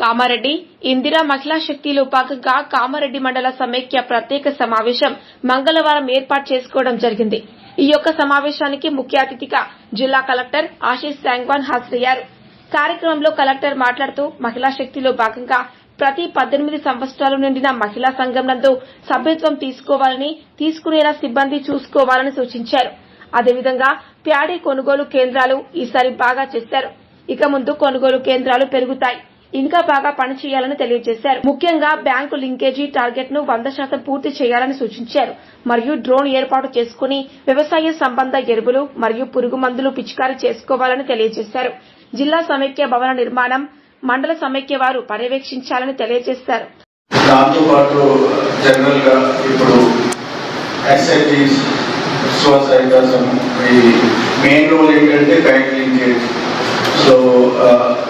కామారెడ్డి. ఇందిరా మహిళా శక్తిలో భాగంగా కామారెడ్డి మండల సమైక్య ప్రత్యేక సమావేశం మంగళవారం ఏర్పాటు చేసుకోవడం జరిగింది. ఈ యొక్క సమావేశానికి ముఖ్య అతిథిగా జిల్లా కలెక్టర్ ఆశీష్ శాంగ్వాన్ హాజరయ్యారు. కార్యక్రమంలో కలెక్టర్ మాట్లాడుతూ మహిళా శక్తిలో భాగంగా ప్రతి పద్దెనిమిది సంవత్సరాలు నిండిన మహిళా సంఘం నందు సభ్యత్వం తీసుకోవాలని తీసుకునేలా సిబ్బంది చూసుకోవాలని సూచించారు. అదేవిధంగా ప్యాడీ కొనుగోలు కేంద్రాలు ఈసారి బాగా చేశారు. ఇక ముందు కొనుగోలు కేంద్రాలు పెరుగుతాయి. ఇంకా బాగా పనిచేయాలని తెలియజేశారు. ముఖ్యంగా బ్యాంకు లింకేజీ టార్గెట్ను వంద శాతం పూర్తి చేయాలని సూచించారు. మరియు డ్రోన్ ఏర్పాటు చేసుకుని వ్యవసాయ సంబంధ ఎరువులు మరియు పురుగు మందులు పిచికారీ చేసుకోవాలని తెలియజేశారు. జిల్లా సమైక్య భవన నిర్మాణం మండల సమైక్య వారు పర్యవేక్షించాలని తెలియజేశారు. దాంతో పాటు జనరల్గా ఇప్పుడు స్వసహాయక ఈ మెయిన్ రోల్ ఏంటంటే బ్యాంక్ లింకేజ్. సో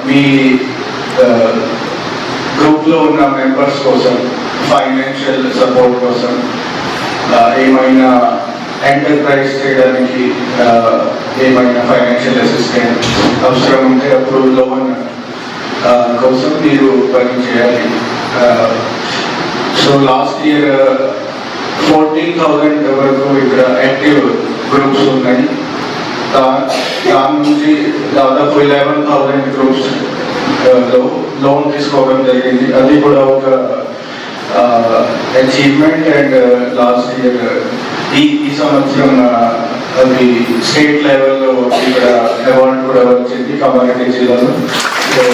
మీ లో ఉన్న మెంబర్స్ కోసం ఫైనాన్షియల్ సపోర్ట్ కోసం ఆ, ఏమైనా ఎంటర్ప్రైజ్ చేయడానికి ఆ, ఏమైనా ఫైనాన్షియల్ అసిస్టెంట్ అవసరం ఉంటే అప్పుడు లోన్ ఆ, కోసం మీరు పని చేయాలి so last year fourteen thousand వరకు ఇక్కడ యాక్టివ్ గ్రూప్స్ ఉన్నాయి దా- దాని నుంచి దాదాపు ఇలెవెన్ థౌజండ్ గ్రూప్స్ లో లోన్ తీసుకోవడం జరిగింది అది కూడా ఒక అచీవ్మెంట్ అండ్ లాస్ట్ ఇయర్ ఈ ఈ సంవత్సరం అది స్టేట్ లెవెల్లో ఇక్కడ అవార్డు కూడా వచ్చింది కామారెడ్డి జిల్లాలో సో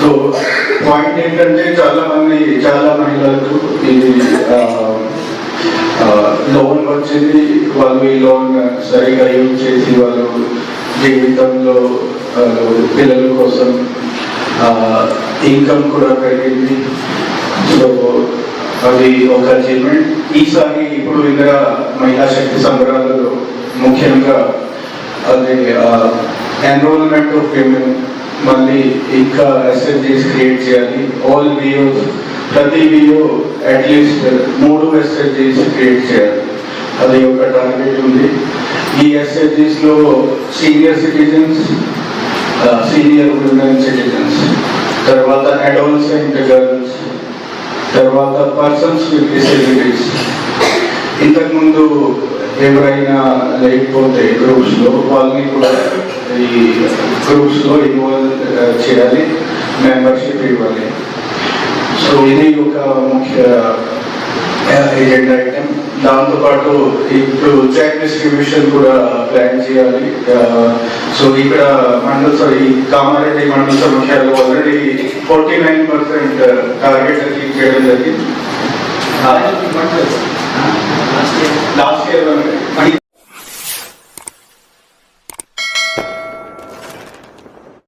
సో పాయింట్ ఏంటంటే చాలా మంది చాలా మహిళలకు ఇది లోన్ వచ్చింది. వాళ్ళు ఈ లోన్ సరిగా యూజ్ చేసి వాళ్ళు జీవితంలో పిల్లల కోసం ఇన్కమ్ కూడా పెరిగింది. సో అది ఒక అచీవ్మెంట్ ఈసారి ఇప్పుడు ఇందిరా మహిళా శక్తి సంబరాలలో ముఖ్యంగా అది ఎన్రోల్మెంట్ ఆఫ్ విమెన్ మళ్ళీ ఇంకా ఎస్ఎస్జీస్ క్రియేట్ చేయాలి. ఆల్ వియోస్ ప్రతి వియో అట్లీస్ట్ మూడు ఎస్ఎస్జీస్ క్రియేట్ చేయాలి. అది ఒక టార్గెట్ ఉంది. ఈ ఎస్ఎస్జీస్లో senior citizens senior women citizens తర్వాత అడోల్సెంట్ గర్ల్స్ తర్వాత పర్సన్స్ విత్ డిసెబిలిటీస్ ఇంతకుముందు ఎవరైనా లేకపోతే గ్రూప్స్లో వాళ్ళని కూడా ఈ గ్రూప్స్లో ఇన్వాల్వ్ చేయాలి మెంబర్షిప్ ఇవ్వాలి. సో ఇది ఒక ముఖ్య ఎజెండా ఐటమ్ దాంతోపాటు ఇప్పుడు చెక్ డిస్ట్రిబ్యూషన్ కూడా ప్లాన్ చేయాలి. సో ఇక్కడ మండల సభ ఈ కామారెడ్డి మండల సభ ముఖ్యాలు already forty nine percent target achieve చేయడం జరిగింది. Last year last year